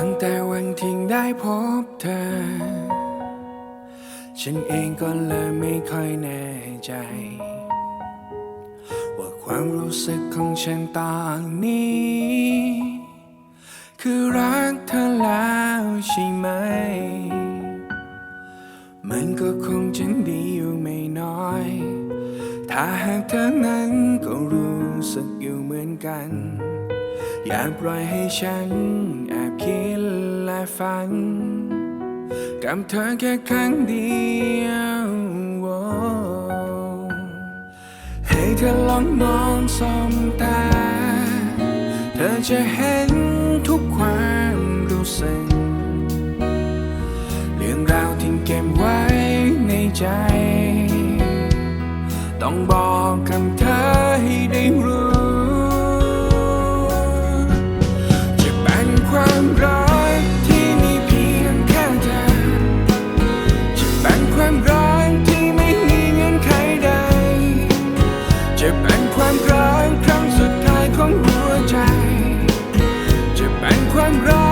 ตั้งแต่วันที่ได้พบเธอ ฉันเองก็เลยไม่ค่อยแน่ใจ ว่าความรู้สึกของฉันตอนนี้ คือรักเธอแล้วใช่ไหม มันก็คงจะดีอยู่ไม่น้อย ถ้าหากเธอนั้นก็รู้สึกอยู่เหมือนกัน อย่าปล่อยให้ฉันแอบ คิดและฝัน กับเธอแค่ครั้งเดียวให้เธอลองมองสองตา เธอจะเห็นทุกความรู้สึกเรื่องราวที่เก็บไว้ในใจ ต้องบอกกับ แห่งความรัก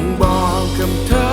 ต้องบอกกับเธอ